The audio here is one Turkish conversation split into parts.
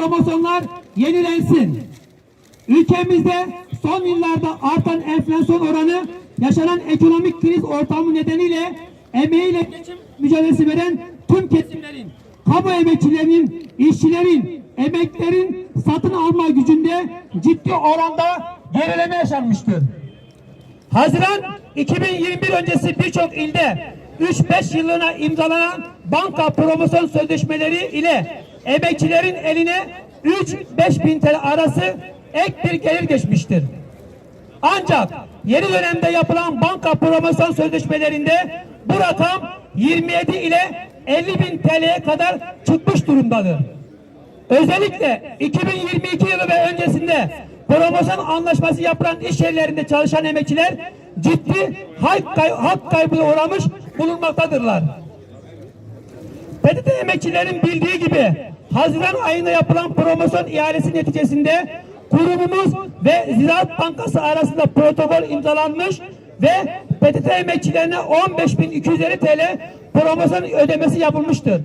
promosyonlar yenilensin. Ülkemizde son yıllarda artan enflasyon oranı yaşanan ekonomik kriz ortamı nedeniyle emeğiyle mücadelesi veren tüm kesimlerin, kamu emekçilerinin, işçilerin, emeklerin satın alma gücünde ciddi oranda gerileme yaşanmıştır. Haziran 2021 öncesi birçok ilde 3-5 yıllığına imzalanan banka promosyon sözleşmeleri ile emekçilerin eline 3-5 bin TL arası ek bir gelir geçmiştir. Ancak yeni dönemde yapılan banka promosyon sözleşmelerinde bu rakam 27 ile 50 bin TL'ye kadar çıkmış durumdadır. Özellikle 2022 yılı ve öncesinde promosyon anlaşması yapılan iş yerlerinde çalışan emekçiler ciddi hak, kay hak kaybına uğramış bulunmaktadırlar. PTT emekçilerin bildiği gibi Haziran ayında yapılan promosyon ihalesi neticesinde kurumumuz ve Ziraat Bankası arasında protokol imzalanmış ve PTT emekçilerine 15.250 TL promosyon ödemesi yapılmıştır.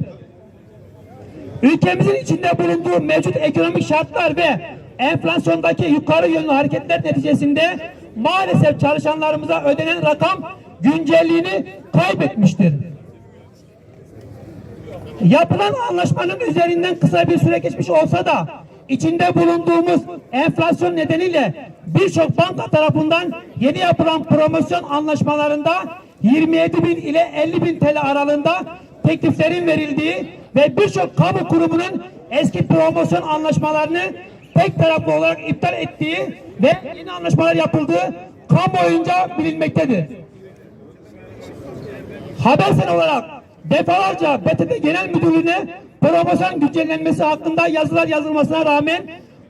Ülkemizin içinde bulunduğu mevcut ekonomik şartlar ve enflasyondaki yukarı yönlü hareketler neticesinde maalesef çalışanlarımıza ödenen rakam güncelliğini kaybetmiştir. Yapılan anlaşmanın üzerinden kısa bir süre geçmiş olsa da içinde bulunduğumuz enflasyon nedeniyle birçok banka tarafından yeni yapılan promosyon anlaşmalarında 27 bin ile 50 bin TL aralığında tekliflerin verildiği ve birçok kamu kurumunun eski promosyon anlaşmalarını tek taraflı olarak iptal ettiği ve yeni anlaşmalar yapıldığı kamuoyunca bilinmektedir. Habersen olarak defalarca BTT Genel Müdürlüğü'ne promosyon güncellenmesi hakkında yazılar yazılmasına rağmen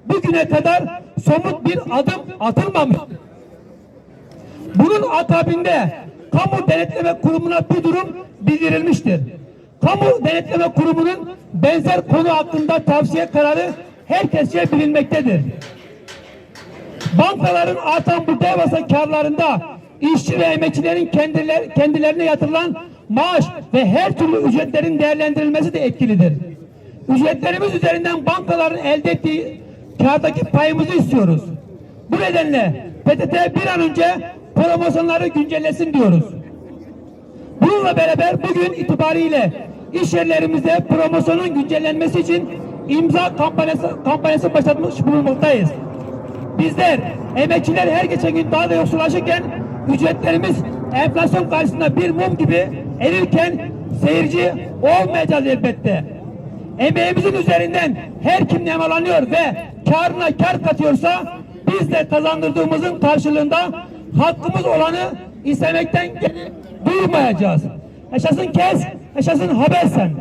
bugüne kadar somut bir adım atılmamıştır. Bunun akabinde Kamu Denetleme Kurumu'na bir durum bildirilmiştir. Kamu Denetleme Kurumu'nun benzer konu hakkında tavsiye kararı herkesçe bilinmektedir. Bankaların artan bu devasa karlarında işçi ve emekçilerin kendiler, kendilerine yatırılan maaş ve her türlü ücretlerin değerlendirilmesi de etkilidir. Ücretlerimiz üzerinden bankaların elde ettiği kardaki payımızı istiyoruz. Bu nedenle PTT bir an önce promosyonları güncellesin diyoruz. Bununla beraber bugün itibariyle iş yerlerimizde promosyonun güncellenmesi için imza kampanyası, kampanyası başlatmış bulunmaktayız. Bizler, emekçiler her geçen gün daha da yoksullaşırken ücretlerimiz enflasyon karşısında bir mum gibi erirken seyirci olmayacağız elbette. Emeğimizin üzerinden her kim nemalanıyor ve karına kar katıyorsa biz de kazandırdığımızın karşılığında hakkımız olanı istemekten durmayacağız. Yaşasın kes, yaşasın haber sen.